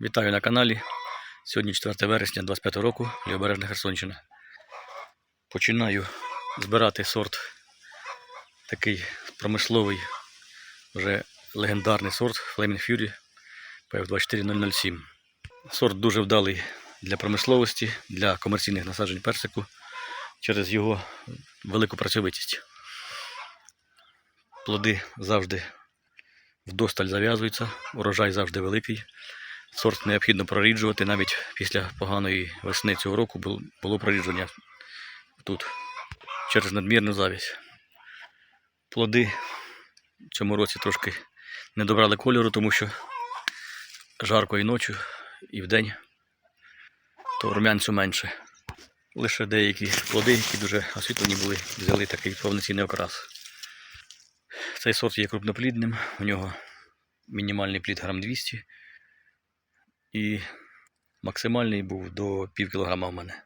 Вітаю на каналі. Сьогодні 4 вересня 25 року, Лівобережна Херсонщина. Починаю збирати сорт такий промисловий, вже легендарний сорт Flaming Fury PF24007. Сорт дуже вдалий для промисловості, для комерційних насаджень персику через його велику працьовитість. Плоди завжди вдосталь зав'язуються, урожай завжди великий. Сорт необхідно проріджувати. Навіть після поганої весни цього року було прорідження тут через надмірну завість. Плоди в цьому році трошки не добрали кольору, тому що жарко і ночі, і вдень, то румянцю менше. Лише деякі плоди, які дуже освітлені були, взяли такий повноцінний окрас. Цей сорт є крупноплідним, у нього мінімальний плід грам 200 і максимальний був до пів кілограма в мене.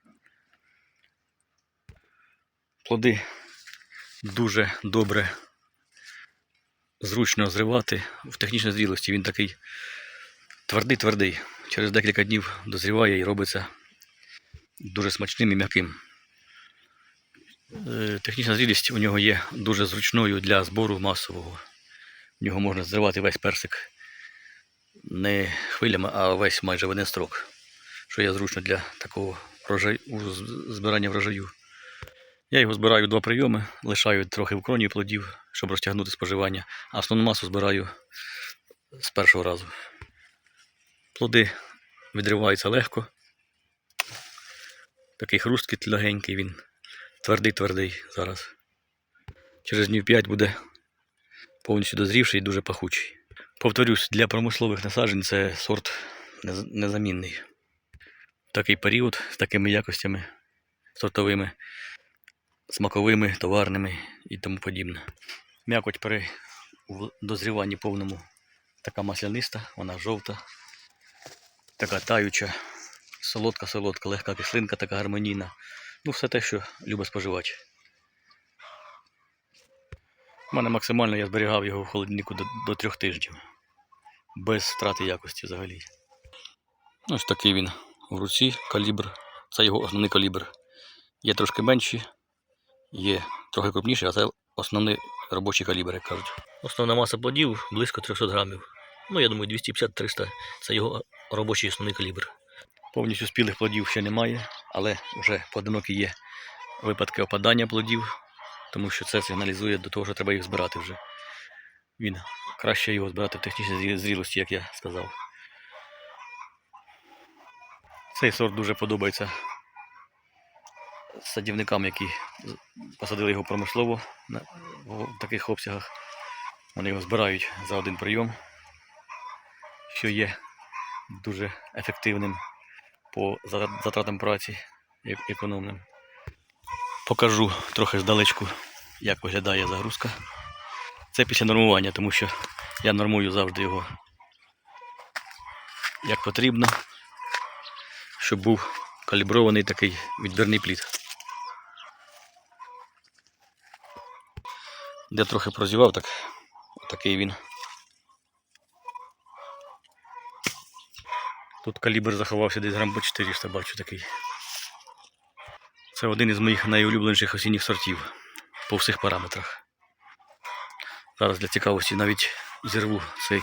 Плоди дуже добре, зручно зривати в технічній зрілості. Він такий твердий-твердий. Через декілька днів дозріває і робиться дуже смачним і м'яким. Е, Технічна зрілість у нього є дуже зручною для збору масового. В нього можна зривати весь персик не хвилями, а весь майже в один строк, що є зручно для такого врожаю, збирання врожаю. Я його збираю два прийоми, лишаю трохи в кроні плодів, щоб розтягнути споживання, а основну масу збираю з першого разу. Плоди відриваються легко. Такий хрусткий легенький він, твердий-твердий зараз. Через днів 5 буде повністю дозрівший і дуже пахучий. Повторюсь, для промислових насаджень це сорт нез- незамінний. Такий період з такими якостями сортовими, смаковими, товарними і тому подібне. М'якоть при дозріванні повному така масляниста, вона жовта, така таюча, солодка-солодка, легка кислинка, така гармонійна. Ну, все те, що любить споживач. У мене максимально я зберігав його в холодильнику до, до трьох тижнів. Без втрати якості взагалі. Ось такий він в руці калібр. Це його основний калібр. Є трошки менші, є трохи крупніші, а це основний робочий калібр, як кажуть. Основна маса плодів близько 300 грамів. Ну, я думаю, 250-300 це його робочий основний калібр. Повністю спілих плодів ще немає, але вже поодинокі є випадки опадання плодів, тому що це сигналізує до того, що треба їх збирати вже. Він краще його збирати в технічній зрілості, як я сказав. Цей сорт дуже подобається садівникам, які посадили його промислово в таких обсягах. Вони його збирають за один прийом, що є дуже ефективним по затратам праці економним. Покажу трохи здалечку, як виглядає загрузка. Це після нормування, тому що я нормую завжди його як потрібно, щоб був калібрований такий відбірний плід. Де трохи прозівав, так такий він. Тут калібр заховався десь грам по 400, бачу такий. Це один із моїх найулюбленіших осінніх сортів по всіх параметрах. Зараз для цікавості навіть зірву цей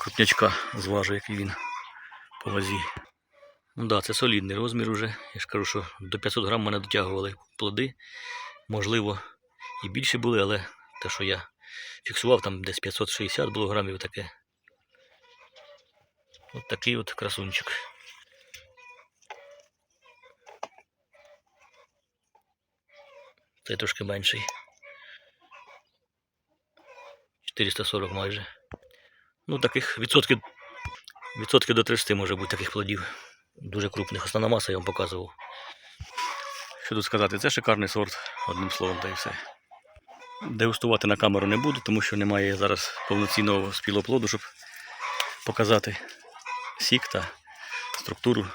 крупнячка, зважу, який він по вазі. Ну да, це солідний розмір уже. Я ж кажу, що до 500 грам мене дотягували плоди. Можливо, і більше були, але те, що я фіксував, там десь 560 було грамів таке. От такий от красунчик. Цей трошки менший. 440 майже. Ну, таких відсотків, відсотків до 30 може бути таких плодів. Дуже крупних. Основна маса я вам показував. Що тут сказати, це шикарний сорт, одним словом, та й все. Дегустувати на камеру не буду, тому що немає зараз повноцінного спілого плоду, щоб показати сік та структуру.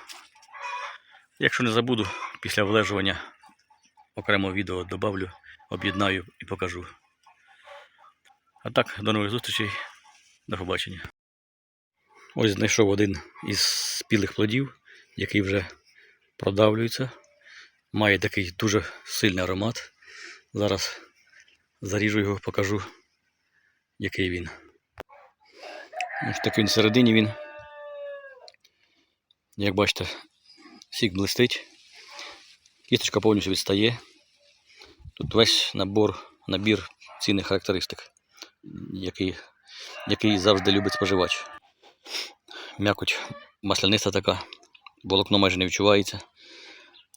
Якщо не забуду, після влежування окремо відео добавлю, об'єднаю і покажу. А так, до нових зустрічей. До побачення. Ось знайшов один із спілих плодів, який вже продавлюється. Має такий дуже сильний аромат. Зараз заріжу його, покажу, який він. Ось так він всередині він. Як бачите, сік блистить. Кісточка повністю відстає. Тут весь набор, набір цінних характеристик, який, який завжди любить споживач. М'якоть масляниста така, волокно майже не відчувається.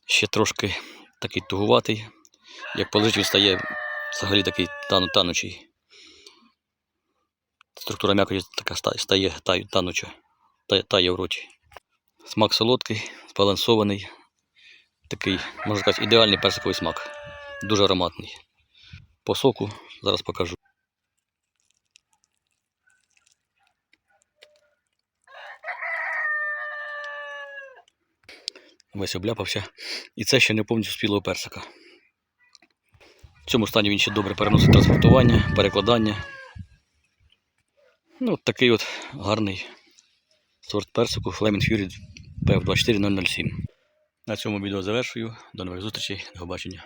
Ще трошки такий тугуватий. Як полежить, він стає взагалі такий тану, танучий. Структура м'якоті така стає тануча, тає в роті. Смак солодкий, збалансований. Такий, можна сказати, ідеальний персиковий смак. Дуже ароматний. По соку зараз покажу. Весь обляпався. І це ще не повністю спілого персика. В цьому стані він ще добре переносить транспортування, перекладання. Ну, такий от гарний сорт персику Flaming Fury PF24007. На цьому відео завершую. До нових зустрічей. До побачення.